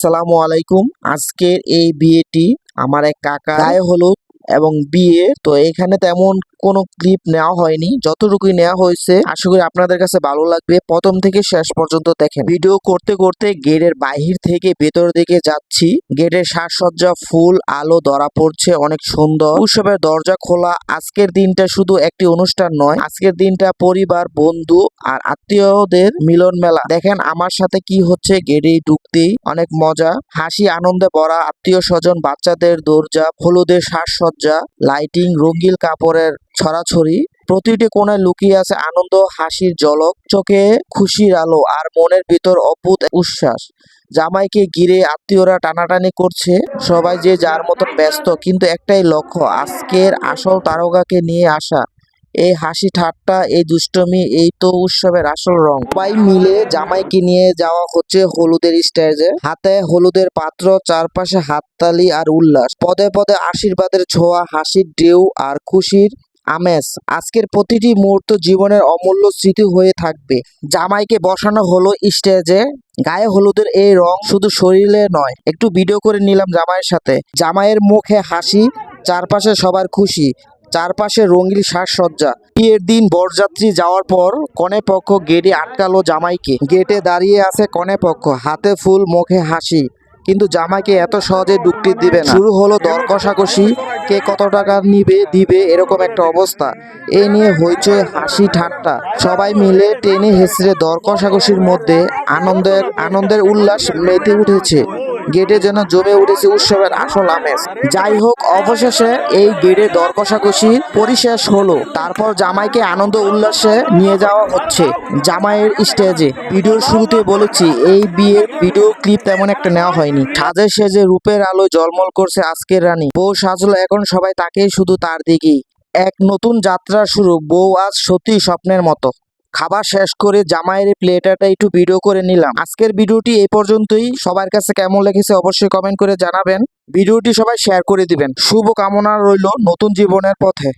আসসালামু আলাইকুম। আজকের এই বিয়েটি আমার এক কাকা গায়ে হলুদ এবং বিয়ে। তো এখানে তেমন কোনো ক্লিপ নেওয়া হয়নি। যতটুকুই নেওয়া হয়েছে, আশা করি আপনাদের কাছে ভালো লাগবে। প্রথম থেকে শেষ পর্যন্ত দেখেন। ভিডিও করতে করতে গেটের বাহির থেকে ভেতর দিকে যাচ্ছি। গেটের সাজসজ্জা ফুল, আলো, ধরা পড়ছে, অনেক সুন্দর। উৎসবের দরজা খোলা। আজকের দিনটা শুধু একটি অনুষ্ঠান নয়। আজকের দিনটা পরিবার, বন্ধু আর আত্মীয়দের মিলন মেলা। দেখেন আমার সাথে কি হচ্ছে, গেটেই ঢুকতেই অনেক মজা। হাসি, আনন্দে ভরা আত্মীয় স্বজন, বাচ্চাদের দরজা, হলুদের সাজসজ্জা। লাইটিং রঙিন কাপড়ের ছড়াছড়ি, প্রতিটি কোণায় লুকিয়ে আছে আনন্দ, হাসির জলক চোখে খুশির আলো আর মনের ভিতর অদ্ভুত উচ্ছ্বাস। জামাইকে ঘিরে আত্মীয়রা টানাটানি করছে, সবাই যে যার মতন ব্যস্ত, কিন্তু একটাই লক্ষ্য, আজকের আসল তারকাকে নিয়ে আসা। এই হাসি ঠাট্টা, এই দুষ্টমি, এই তো উৎসবের আসল রং। সবাই মিলে জামাইকে নিয়ে যাওয়া হচ্ছে হলুদের স্টেজে। হাতে হলুদের পাত্র, চারপাশে হাততালি আর উল্লাস। পদে পদে আশীর্বাদের ছোঁয়া, হাসির ঢেউ আর খুশির আমেজ। আজকের প্রতিটি মুহূর্ত জীবনের অমূল্য স্মৃতি হয়ে থাকবে। জামাইকে বসানো হলো স্টেজে। গায়ে হলুদের এই রং শুধু শরীরে নয়, একটু ভিডিও করে নিলাম জামাইয়ের সাথে। জামাইয়ের মুখে হাসি, চারপাশে সবার খুশি। চারপাশে রঙিন সাজসজ্জা। বিয়ের দিন বরযাত্রী যাওয়ার পর কনে পক্ষ গেটে আটকালো জামাইকে। গেটে দাঁড়িয়ে আছে কনে পক্ষ হাতে ফুল, মুখে হাসি। কিন্তু জামাইকে এত সহজে ঢুকতে দিবে না। শুরু হলো দর কষাকষি, কে কত টাকা নিবে, দিবে, এরকম একটা অবস্থা। এ নিয়ে হইচই, হাসি, ঠাট্টা। সবাই মিলে টেনে হেসড়ে দর কষাকষির মধ্যে আনন্দের আনন্দের উল্লাস মেতে উঠেছে। গেটে যেন জমে উঠেছে উৎসবের আসল আমেজ। যাই হোক, অবশেষে এই গেটে দর কষাকষি পরিশেষ হলো। তারপর জামাইকে আনন্দ উল্লাসে নিয়ে যাওয়া হচ্ছে জামাইয়ের স্টেজে। ভিডিওর শুরুতে বলেছি, এই বিয়ের ভিডিও ক্লিপ তেমন একটা নেওয়া হয়নি। সাজে সেজে রূপের আলো জলমল করছে আজকের রানী। বউ সাজলো, এখন সবাই তাকেই শুধু তার দিকেই। এক নতুন যাত্রা শুরু, বউ আজ সত্যি স্বপ্নের মতো। খাবার শেষ করে জামাইয়ের প্লেটাটা একটু ভিডিও করে নিলাম। আজকের ভিডিওটি এই পর্যন্তই। সবার কাছে কেমন লেগেছে অবশ্যই কমেন্ট করে জানাবেন। ভিডিওটি সবাই শেয়ার করে দিবেন। শুভ কামনা রইল নতুন জীবনের পথে।